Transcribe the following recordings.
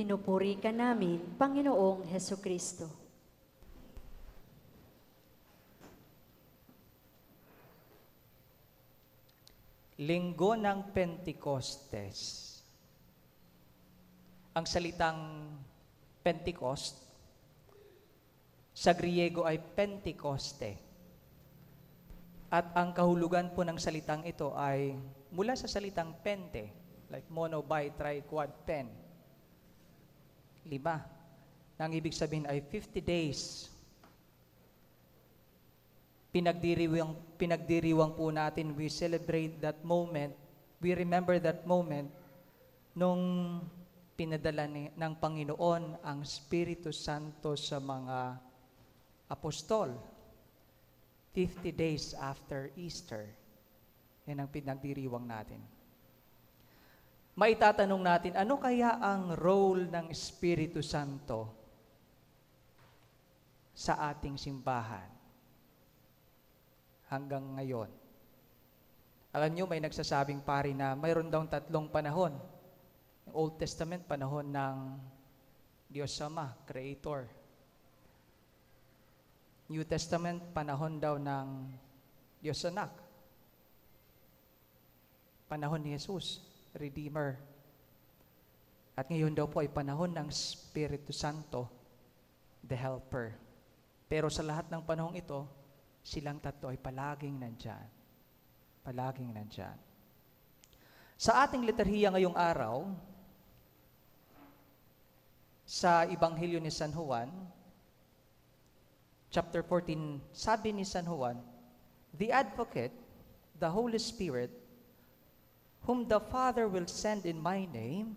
Pinupuri ka namin, Panginoong Heso Kristo. Linggo ng Pentecostes. Ang salitang Pentecost sa Griego ay Pentecoste. At ang kahulugan po ng salitang ito ay mula sa salitang pente, like mono, bi, tri, quad, pen. Lima. Nang ibig sabihin ay 50 days pinagdiriwang, pinagdiriwang po natin, we celebrate that moment, we remember that moment nung pinadala ni, ng Panginoon ang Espiritu Santo sa mga apostol. 50 days after Easter. Yan ang pinagdiriwang natin. Maitatanong natin, ano kaya ang role ng Espiritu Santo sa ating simbahan? hanggang ngayon. Alam nyo, may nagsasabing pari na mayroon daw tatlong panahon. Yung Old Testament, panahon ng Diyos Sama, Creator. New Testament, panahon daw ng Diyos Anak. Panahon ni Jesus, Redeemer. At ngayon daw po ay panahon ng Espiritu Santo, the Helper. Pero sa lahat ng panahong ito, silang tatlo ay palaging nandyan. Palaging nandyan. Sa ating liturhiya ngayong araw, sa Ebanghelyo ni San Juan, chapter 14, sabi ni San Juan, The Advocate, the Holy Spirit, whom the Father will send in my name,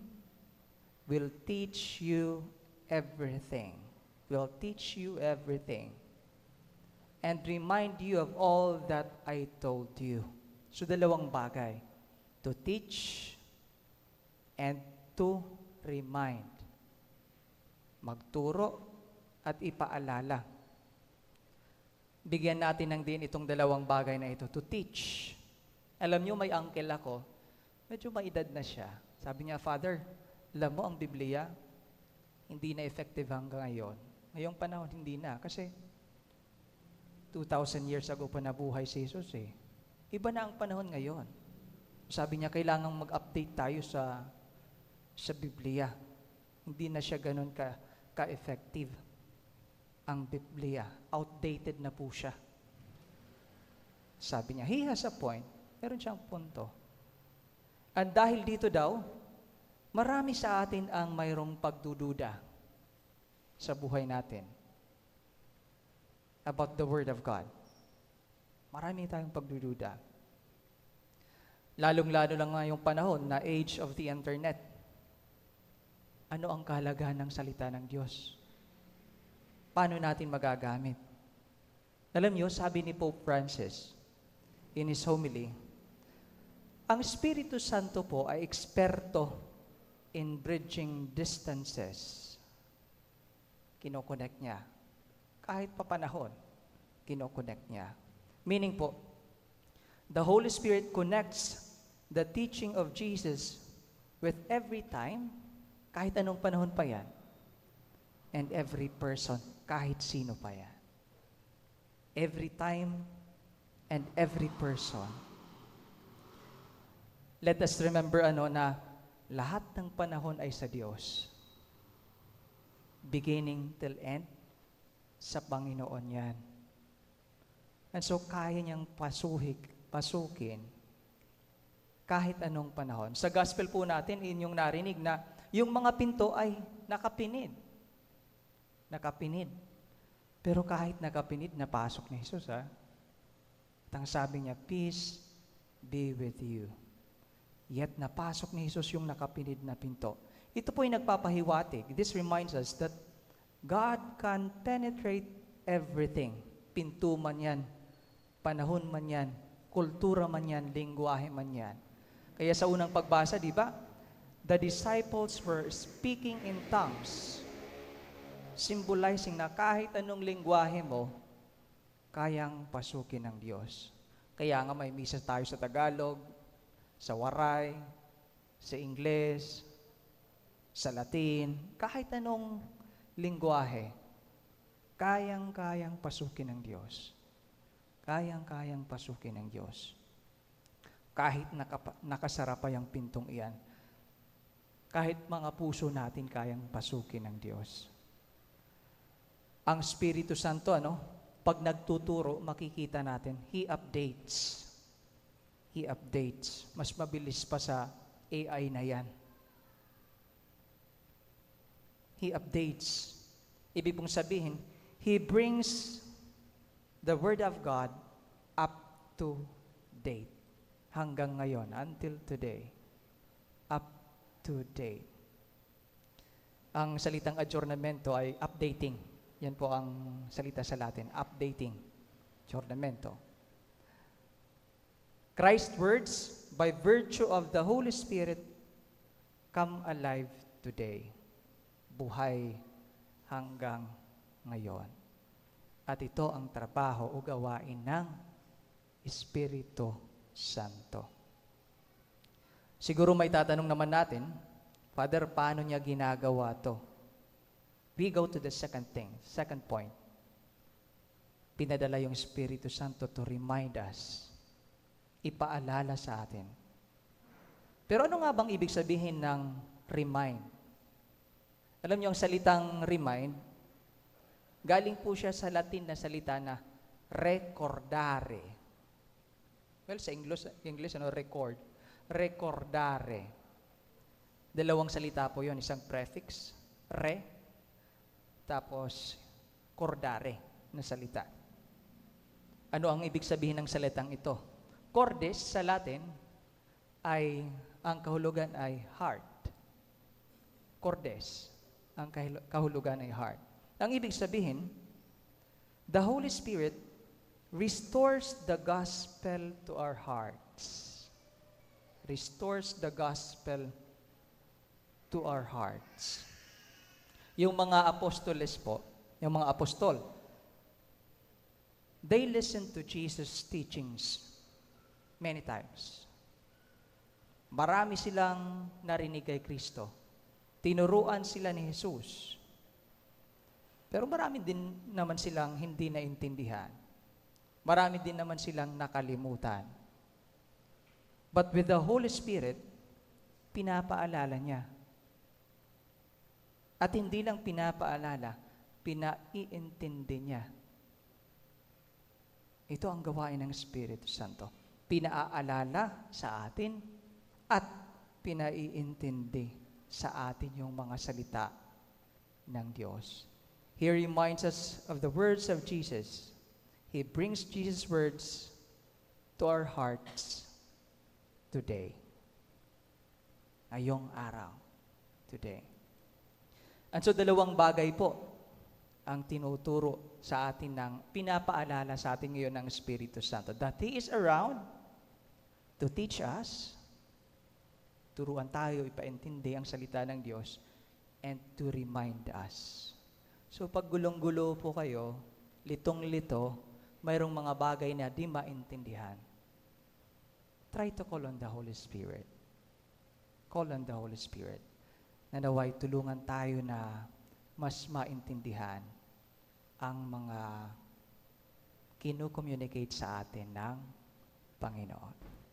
will teach you everything. Will teach you everything and remind you of all that I told you. So dalawang bagay. To teach and to remind. Magturo at ipaalala. Bigyan natin ng din itong dalawang bagay na ito. To teach. Alam niyo, may uncle ako. Medyo maedad na siya. Sabi niya, Father, alam mo ang Biblia, hindi na effective hanggang ngayon. Ngayong panahon, hindi na. Kasi 2,000 years ago pa nabuhay si Jesus eh. Iba na ang panahon ngayon. Sabi niya, kailangan mag-update tayo sa sa Biblia. Hindi na siya ganun ka, ka-effective ang Biblia. Outdated na po siya. Sabi niya, he has a point. Meron siyang punto. At dahil dito daw, marami sa atin ang mayroong pagdududa sa buhay natin about the Word of God. Marami tayong pagdududa. Lalong-lalo lang ngayong panahon na age of the internet. Ano ang kahalagahan ng salita ng Diyos? Paano natin magagamit? Alam niyo, sabi ni Pope Francis in his homily, ang Espiritu Santo po ay eksperto in bridging distances. Kinokonect niya kahit papanahon, kinokonect niya. Meaning po, the Holy Spirit connects the teaching of Jesus with every time, kahit anong panahon pa yan, and every person, kahit sino pa yan. Every time and every person. Let us remember ano na lahat ng panahon ay sa Diyos. Beginning till end, sa Panginoon yan. And so, kaya niyang pasuhik, pasukin kahit anong panahon. Sa gospel po natin, inyong narinig na yung mga pinto ay nakapinid. Nakapinid. Pero kahit nakapinid, napasok ni Jesus, ha? At ang sabi niya, peace be with you. Yet napasok ni Jesus yung nakapinid na pinto. Ito po yung nagpapahiwatig. This reminds us that God can penetrate everything. Pinto man yan, panahon man yan, kultura man yan, lingwahe man yan. Kaya sa unang pagbasa, di ba? The disciples were speaking in tongues, symbolizing na kahit anong lingwahe mo, kayang pasukin ng Diyos. Kaya nga may misa tayo sa Tagalog, sa Waray, sa Ingles, sa Latin, kahit anong lingwahe, kayang-kayang pasukin ng Diyos. Kayang-kayang pasukin ng Diyos. Kahit nakapa- nakasara pa yung pintong iyan, kahit mga puso natin kayang pasukin ng Diyos. Ang Espiritu Santo, ano, pag nagtuturo, makikita natin, He updates. He updates. Mas mabilis pa sa AI na yan. He updates. Ibig pong sabihin, He brings the Word of God up to date. Hanggang ngayon, until today. Up to date. Ang salitang adjournamento ay updating. Yan po ang salita sa Latin, updating. Adjournamento. Christ's words, by virtue of the Holy Spirit, come alive today. Buhay hanggang ngayon. At ito ang trabaho o gawain ng Espiritu Santo. Siguro may tatanong naman natin, Father, paano niya ginagawa to? We go to the second thing, second point. Pinadala yung Espiritu Santo to remind us, ipaalala sa atin. Pero ano nga bang ibig sabihin ng remind? Alam niyo ang salitang remind, galing po siya sa Latin na salita na recordare. Well, sa English, English ano, record. Recordare. Dalawang salita po yon isang prefix, re, tapos cordare na salita. Ano ang ibig sabihin ng salitang ito? Cordes sa Latin ay, ang kahulugan ay heart. Cordes, ang kahulugan ay heart. Ang ibig sabihin, the Holy Spirit restores the gospel to our hearts. Restores the gospel to our hearts. Yung mga apostoles po, yung mga apostol, they listen to Jesus' teachings many times. Marami silang narinig kay Kristo. Tinuruan sila ni Jesus. Pero marami din naman silang hindi naintindihan. Marami din naman silang nakalimutan. But with the Holy Spirit, pinapaalala niya. At hindi lang pinapaalala, pinaiintindi niya. Ito ang gawain ng Espiritu Santo. Pinaaalala sa atin at pinaiintindi sa atin yung mga salita ng Diyos. He reminds us of the words of Jesus. He brings Jesus' words to our hearts today. Ngayong araw. Today. And so dalawang bagay po ang tinuturo sa atin ng pinapaalala sa atin ngayon ng Espiritu Santo. That He is around to teach us, turuan tayo, ipaintindi ang salita ng Diyos, and to remind us. So pag gulong-gulo po kayo, litong-lito, mayroong mga bagay na di maintindihan. Try to call on the Holy Spirit. Call on the Holy Spirit. Na naway tulungan tayo na mas maintindihan ang mga kinu-communicate sa atin ng Panginoon.